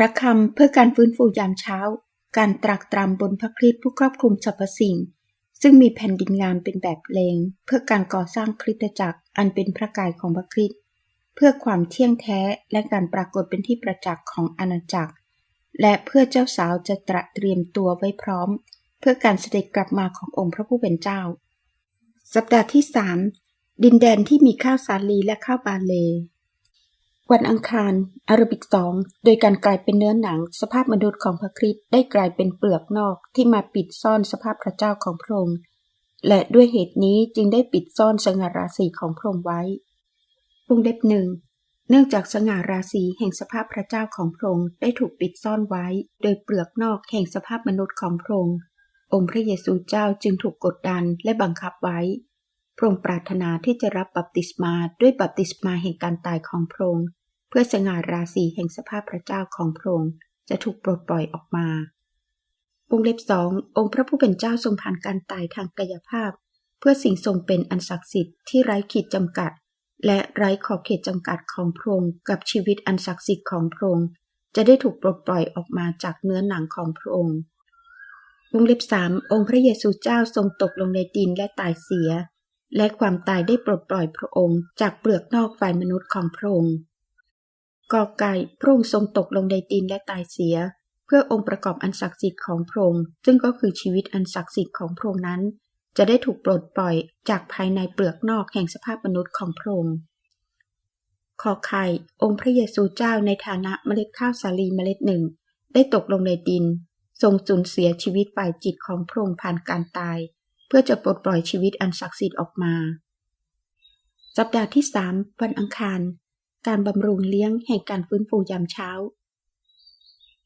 พระคำเพื่อการฟื้นฟูยามเช้า การตรักตรำบนพระคริสต์ผู้ครอบคลุมสรรพสิ่ง ซึ่งมีแผ่นดินงามเป็นแบบเลง เพื่อการก่อสร้างคริสตจักรอันเป็นพระกายของพระคริสต์เพื่อความเที่ยงแท้และการปรากฏเป็นที่ประจักษ์ของอาณาจักร และเพื่อเจ้าสาวจะตระเตรียมตัวไว้พร้อม เพื่อการเสด็จกลับมาขององค์พระผู้เป็นเจ้า สัปดาห์ที่สามดินแดนที่มีข้าวสาลีและข้าวบาเล วันอังคารอารบิกสองโดยการกลายเป็นเนื้อหนัง สภาพมนุษย์ของพระคริสต์ได้กลายเป็นเปลือกนอกที่มาปิดซ่อนสภาพพระเจ้าของพระองค์และด้วยเหตุนี้จึงได้ปิดซ่อนสง่าราศีของพระองค์ไว้วงเล็บหนึ่งเนื่องจากสง่าราศีแห่งสภาพพระเจ้าของพระองค์ได้ถูกปิดซ่อนไว้ โดยเปลือกนอกแห่งสภาพมนุษย์ของพระองค์องค์พระเยซูเจ้าจึงถูกกดดันและบังคับไว้พระองค์ปรารถนาที่จะรับบัพติศมาด้วยบัพติศมาแห่งการตายของพระองค์ เพื่อสง่าราศีแห่งสภาพพระเจ้าของพระองค์จะถูกปลดปล่อยออกมาวงเล็บสององค์พระผู้เป็นเจ้าทรงผ่านการตายทางกายภาพ เพื่อสิ่งทรงเป็นอันศักดิ์สิทธิ์ที่ไร้ขีดจำกัด และไร้ขอบเขตจำกัดของพระองค์กับชีวิตอันศักดิ์สิทธิ์ของพระองค์จะได้ถูกปลดปล่อยออกมาจากเนื้อหนังของพระองค์วงเล็บสามองค์พระเยซูเจ้าทรงตกลงในดินและตายเสีย และความตายได้ปลดปล่อยพระองค์ จากเปลือกนอกฝ่ายมนุษย์ของพระองค์ กอไก่พระองค์ทรงตกลงในดินและตายเสีย เพื่อองค์ประกอบอันศักดิ์สิทธิ์ของพระองค์ซึ่งก็คือชีวิตอันศักดิ์สิทธิ์ของพระองค์นั้น จะได้ถูกปลดปล่อยจากภายในเปลือกนอกแห่งสภาพมนุษย์ของพระองค์ขอไข่ องค์พระเยซูเจ้าในฐานะเมล็ดข้าวสาลีเมล็ดหนึ่ง ได้ตกลงในดิน ทรงสูญเสียชีวิตฝ่ายจิตของพระองค์ผ่านการตาย เพื่อจะปลดปล่อยชีวิตอันศักดิ์สิทธิ์ออกมา สัปดาห์ที่สามวันอังคาร การบำรุงเลี้ยงแห่งการฟื้นฟูยามเช้า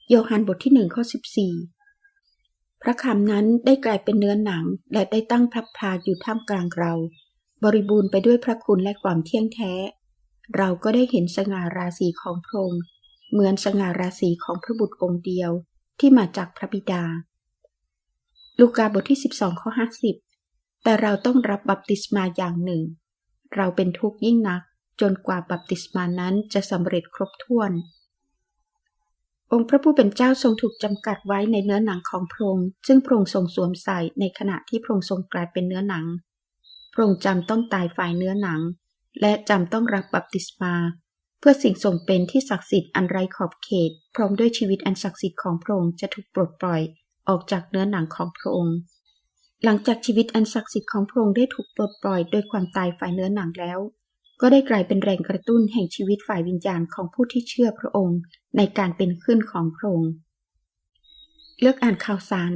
โยฮันบทที่หนึ่งข้อสิบสี่พระคำนั้นได้กลายเป็นเนื้อหนังและได้ตั้งพระพลาอยู่ท่ามกลางเรา บริบูรณ์ไปด้วยพระคุณและความเที่ยงแท้ เราก็ได้เห็นสง่าราศีของพระองค์เหมือนสง่าราศีของพระบุตรองค์เดียวที่มาจากพระบิดา ลูกาบทที่ 12ข้อ50 แต่เราต้องรับบัพติศมาอย่างหนึ่ง เราเป็นทุกข์ยิ่งนัก จนกว่าบัพติศมานั้นจะสำเร็จครบถ้วน องค์พระผู้เป็นเจ้าทรงถูกจำกัดไว้ในเนื้อหนังของพระองค์ซึ่งพระองค์ทรงสวมใส่ในขณะที่พระองค์ทรงกลายเป็นเนื้อหนังพระองค์จำต้องตายฝ่ายเนื้อหนัง และจำต้องรับบัพติศมา เพื่อสิ่งทรงเป็นที่ศักดิ์สิทธิ์อันไร้ขอบเขต พร้อมด้วยชีวิตอันศักดิ์สิทธิ์ของพระองค์จะถูกปลดปล่อยออกจากเนื้อหนังของพระองค์ หลังจากชีวิตอันศักดิ์สิทธิ์ของพระองค์ได้ถูกปลดปล่อยโดยความตายฝ่ายเนื้อหนังแล้ว ก็ได้กลายเป็นแรงกระตุ้นแห่งชีวิตฝ่ายวิญญาณของผู้ที่เชื่อพระองค์ ในการเป็นขึ้นของพระองค์ เลือกอ่านข่าวสาร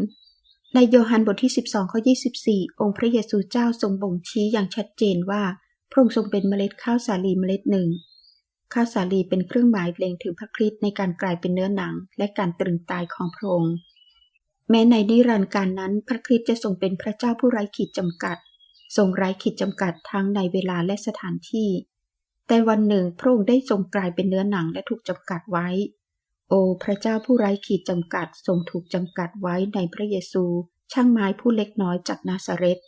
ในโยฮันบทที่ 12ข้อ24 องค์พระเยซูเจ้าทรงบ่งชี้อย่างชัดเจนว่า พระองค์ทรงเป็นเมล็ดข้าวสาลีเมล็ดหนึ่ง ข้าวสาลีเป็นเครื่องหมายเล็งถึงพระคริสต์ในการกลายเป็นเนื้อหนัง และการตรึงตายของพระองค์ แม้ในนิรันดร์การนั้น พระคริสต์จะทรงเป็นพระเจ้าผู้ไร้ขีดจำกัด ทรงไร้ขีดจำกัดทั้งในเวลาและสถานที่ แต่วันหนึ่งพระองค์ได้ทรงกลายเป็นเนื้อหนังและถูกจำกัดไว้ โอ้พระเจ้าผู้ไร้ขีดจำกัดทรงถูกจำกัดไว้ในพระเยซู ช่างไม้ผู้เล็กน้อยจากนาซาเรต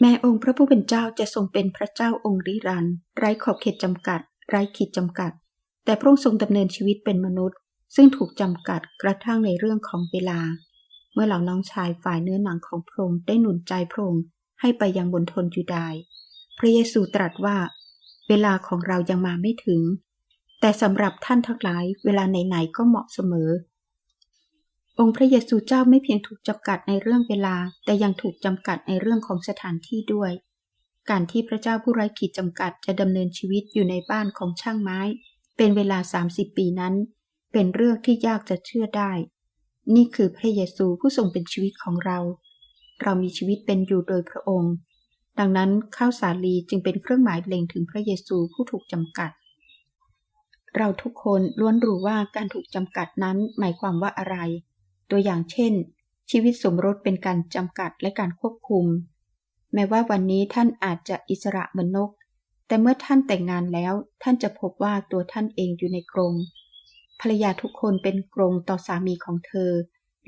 แม้องค์พระผู้เป็นเจ้าจะทรงเป็นพระเจ้าองค์ริรันไร้ขอบเขตจำกัด ไร้ขีดจำกัด แต่พระองค์ทรงดำเนินชีวิตเป็นมนุษย์ ซึ่งถูกจำกัดกระทั่งในเรื่องของเวลา เมื่อเหล่าน้องชายฝ่ายเนื้อหนังของพระองค์ได้หนุนใจพระองค์ ให้ไปยังบนทนยูดาย พระเยซูตรัสว่า เวลาของเรายังมาไม่ถึง แต่สำหรับท่านทั้งหลายเวลาไหนๆก็เหมาะเสมอ องค์พระเยซูเจ้าไม่เพียงถูกจำกัดในเรื่องเวลา แต่ยังถูกจำกัดในเรื่องของสถานที่ด้วย การที่พระเจ้าผู้ไร้ขีดจำกัดจะดำเนินชีวิตอยู่ในบ้านของช่างไม้ เป็นเวลา 30 ปีนั้น เป็นเรื่องที่ยากจะเชื่อได้ นี่คือพระเยซูผู้ทรงเป็นชีวิตของเรา เรามีชีวิตเป็นอยู่โดยพระองค์ ดังนั้นข้าวสาลีจึงเป็นเครื่องหมายเล็งถึงพระเยซูผู้ถูกจำกัด เราทุกคนล้วนรู้ว่าการถูกจำกัดนั้นหมายความว่าอะไร ตัวอย่างเช่น ชีวิตสมรสเป็นการจำกัดและการควบคุม แม้ว่าวันนี้ท่านอาจจะอิสระเหมือนนก แต่เมื่อท่านแต่งงานแล้ว ท่านจะพบว่าตัวท่านเองอยู่ในกรงภรรยาทุกคนเป็นกรงต่อสามีของเธอ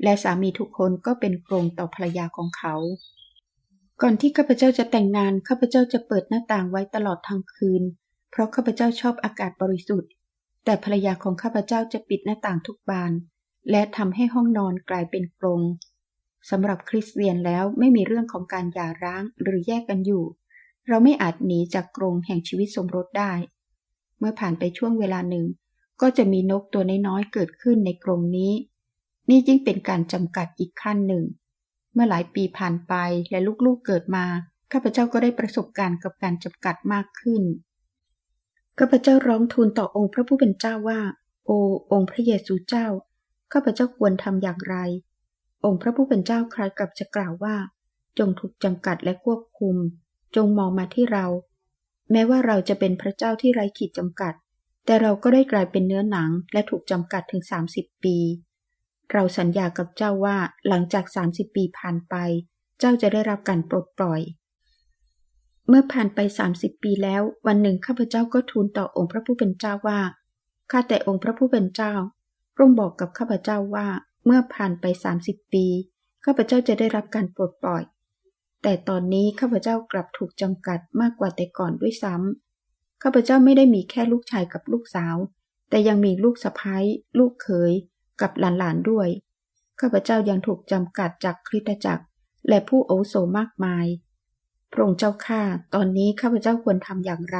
และสามีทุกคนก็เป็นโกรงต่อภรรยาของเขา ก่อนที่ข้าพเจ้าจะแต่งงานข้าพเจ้าจะเปิดหน้าต่างไว้ตลอดทั้งคืน เพราะข้าพเจ้าชอบอากาศบริสุทธิ์ แต่ภรรยาของข้าพเจ้าจะปิดหน้าต่างทุกบาน และทำให้ห้องนอนกลายเป็นกรงสำหรับคริสเตียนแล้วไม่มีเรื่องของการหย่าร้างหรือแยกกันอยู่ เราไม่อาจหนีจากกรงแห่งชีวิตสมรสได้ เมื่อผ่านไปช่วงเวลาหนึ่ง ก็จะมีนกตัวน้อยๆเกิดขึ้นในกรงนี้ นี่จึงเป็นการจำกัดอีกขั้นหนึ่ง เมื่อหลายปีผ่านไปและลูกๆเกิดมา ข้าพเจ้าก็ได้ประสบการณ์กับการจำกัดมากขึ้น ข้าพเจ้าร้องทูลต่อองค์พระผู้เป็นเจ้าว่า โอ องค์พระเยซูเจ้า ข้าพเจ้าควรทำอย่างไร องค์พระผู้เป็นเจ้าคล้ายกับจะกล่าวว่า จงถูกจำกัดและควบคุม จงมองมาที่เรา แม้ว่าเราจะเป็นพระเจ้าที่ไร้ขีดจำกัด แต่เราก็ได้กลายเป็นเนื้อหนังและถูกจำกัดถึง 30 ปี เราสัญญากับเจ้าว่าหลังจาก 30 ปีผ่านไป เจ้าจะได้รับการปลดปล่อย เมื่อผ่านไป 30 ปีแล้ว วันหนึ่งข้าพเจ้าก็ทูลต่อองค์พระผู้เป็นเจ้าว่าข้าแต่องค์พระผู้เป็นเจ้าพระองค์บอกกับข้าพเจ้าว่าเมื่อผ่านไป 30 ปีข้าพเจ้าจะได้รับการปลดปล่อย แต่ตอนนี้ข้าพเจ้ากลับถูกจำกัดมากกว่าแต่ก่อนด้วยซ้ำข้าพเจ้าไม่ได้มีแค่ลูกชายกับลูกสาว แต่ยังมีลูกสะพ้ายลูกเขย กับหลานๆด้วย ข้าพเจ้ายังถูกจำกัดจากคริสตจักร และผู้โอโสมากมาย พระองค์เจ้าข้าตอนนี้ข้าพเจ้าควรทำอย่างไร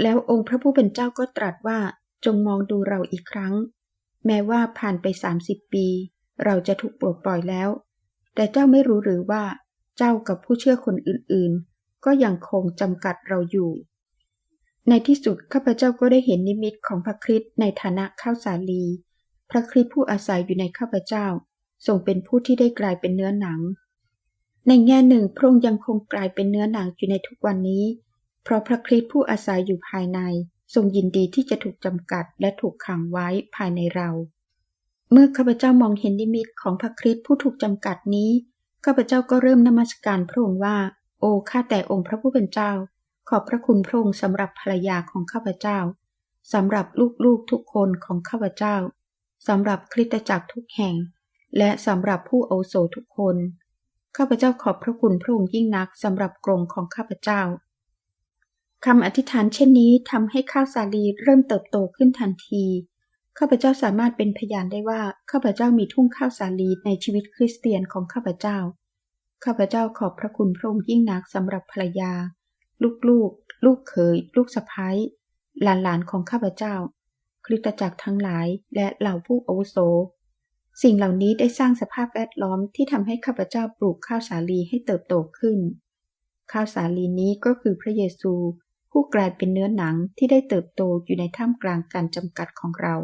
แล้วองค์พระผู้เป็นเจ้าก็ตรัสว่าจงมองดูเราอีกครั้ง แม้ว่าผ่านไป30ปี เราจะถูกปลดปล่อยแล้ว แต่เจ้าไม่รู้หรือว่า เจ้ากับผู้เชื่อคนอื่นๆ ก็ยังคงจำกัดเราอยู่ ในที่สุดข้าพเจ้าก็ได้เห็นนิมิตของพระคริสต์ในฐานะข้าวสาลี พระคริสต์ผู้อาศัยอยู่ในข้าพเจ้าทรงเป็นผู้ที่ได้กลายเป็นเนื้อหนัง ในแง่หนึ่งพระองค์ยังคงกลายเป็นเนื้อหนังอยู่ในทุกวันนี้ เพราะพระคริสต์ผู้อาศัยอยู่ภายใน ทรงยินดีที่จะถูกจำกัดและถูกขังไว้ภายในเรา เมื่อข้าพเจ้ามองเห็นนิมิตของพระคริสต์ผู้ถูกจำกัดนี้ข้าพเจ้าก็เริ่มนมัสการพระองค์ว่า โอ้ข้าแต่องค์พระผู้เป็นเจ้า ขอบพระคุณพระองค์สำหรับภรรยาของข้าพเจ้าสำหรับลูกๆทุกคนของข้าพเจ้า สำหรับคริสตจักรทุกแห่ง และสำหรับผู้โอโสทุกคน ข้าพเจ้าขอบพระคุณพระองค์ยิ่งนักสำหรับกรงของข้าพเจ้าคำอธิษฐานเช่นนี้ทำให้ข้าวสาลีเริ่มเติบโตขึ้นทันที ข้าพเจ้าสามารถเป็นพยานได้ว่าข้าพเจ้ามีทุ่งข้าวสาลีในชีวิตคริสเตียนของข้าพเจ้า ข้าพเจ้าขอบพระคุณพระองค์ยิ่งนักสำหรับภรรยา ลูกๆ ลูกเขย ลูกสะพ้ายหลานๆของข้าพเจ้า ริตจักรทั้งหลาย และเหล่าผู้อาวุโส สิ่งเหล่านี้ได้สร้างสภาพแวดล้อมที่ทำให้ข้าพเจ้าปลูกข้าวสาลีให้เติบโตขึ้น ข้าวสาลีนี้ก็คือพระเยซู ผู้กลายเป็นเนื้อหนังที่ได้เติบโตอยู่ในท่ามกลางการจำกัดของเรา